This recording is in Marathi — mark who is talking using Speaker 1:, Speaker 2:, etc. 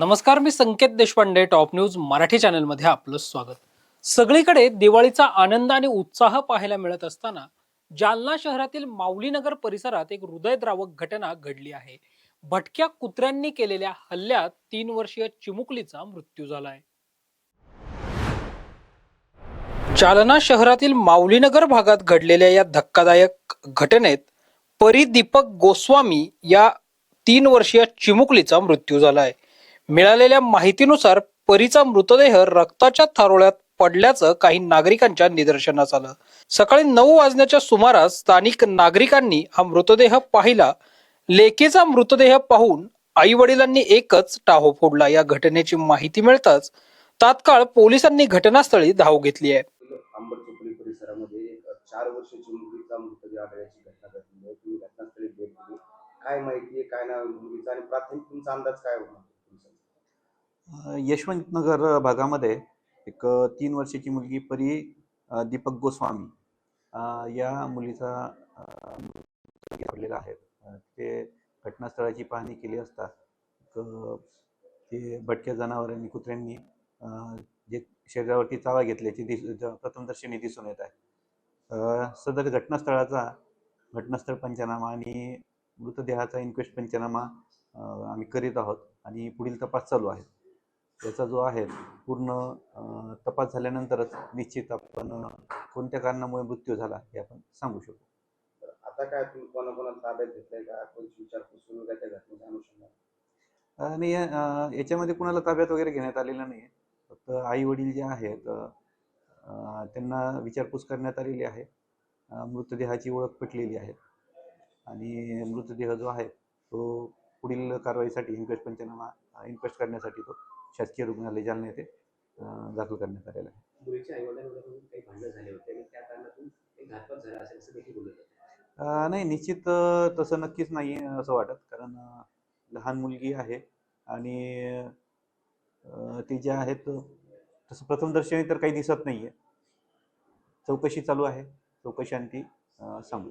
Speaker 1: नमस्कार मी संकेत देशपांडे टॉप न्यूज मराठी चॅनलमध्ये आपलं स्वागत. सगळीकडे दिवाळीचा आनंद आणि उत्साह पाहायला मिळत असताना जालना शहरातील माऊलीनगर परिसरात एक हृदयद्रावक घटना घडली आहे. भटक्या कुत्र्यांनी केलेल्या हल्ल्यात तीन वर्षीय चिमुकलीचा मृत्यू झाला आहे जालना शहरातील माऊलीनगर भागात घडलेल्या या धक्कादायक घटनेत परी दीपक गोस्वामी या तीन वर्षीय चिमुकलीचा मृत्यू झाला आहे मिळालेल्या माहितीनुसार परीचा मृतदेह रक्ताच्या थारोळ्यात पडल्याचं काही नागरिकांच्या निदर्शनास आलं. सकाळी नऊ वाजण्याच्या सुमारास स्थानिक नागरिकांनी हा मृतदेह पाहिला. लेकीचा मृतदेह पाहून आई वडिलांनी एकच टाहो फोडला. या घटनेची माहिती मिळताच तात्काळ पोलिसांनी घटनास्थळी धाव घेतली आहे.
Speaker 2: परिसरामध्ये एक चार वर्षाची मुलीचा मृतदेह आढळल्याची घटना घडली आहे. तुम्ही घटनास्थळी भेट दिली. काय माहिती आहे? काय ना मुलीचा आणि प्राथमिक तुमचा अंदाज काय होणार
Speaker 3: यशवंतनगर भागामध्ये एक तीन वर्षाची मुलगी परी दीपक गोस्वामी या मुलीचा घडलेला आहे. ते घटनास्थळाची पाहणी केली असता ते भटक्या जनावरांनी कुत्र्यांनी जे शरीरावरती चावा घेतल्याची दिस प्रथमदर्शनी दिसून येत आहे. सदर घटनास्थळाचा घटनास्थळ पंचनामा आणि मृतदेहाचा इन्क्वेस्ट पंचनामा आम्ही करीत आहोत आणि पुढील तपास चालू आहे. याचा जो आहे पूर्ण तपास झाल्यानंतरच निश्चित आपण कोणत्या कारणामुळे मृत्यू झाला हे आपण सांगू शकतो
Speaker 2: आता काय तुम्ही ताब्यात घेतलंय का? कोणची विचारपूस सुरू आहे त्या घटनेच्या अनुषंगाने
Speaker 3: आणि याच्यामध्ये कुणाला ताब्यात वगैरे घेण्यात आलेलं नाही फक्त आई वडील जे आहेत त्यांना विचारपूस करण्यात आलेली आहे. मृतदेहाची ओळख पटलेली आहे. आणि मृतदेह जो आहे तो पुढील कारवाईसाठी इन्क्वेस्ट पंचनामा इन्क्वेस्ट करण्यासाठी तो शासकीय रुग्णालय जालना येथे दाखल करण्यात आलेला आहे. नाही निश्चित तसं नक्कीच नाही असं वाटत कारण लहान मुलगी आहे आणि ते जे आहेत तसं प्रथमदर्शनी तर काही दिसत नाही आहे चौकशी चालू आहे चौकशी आणि ती सांगू.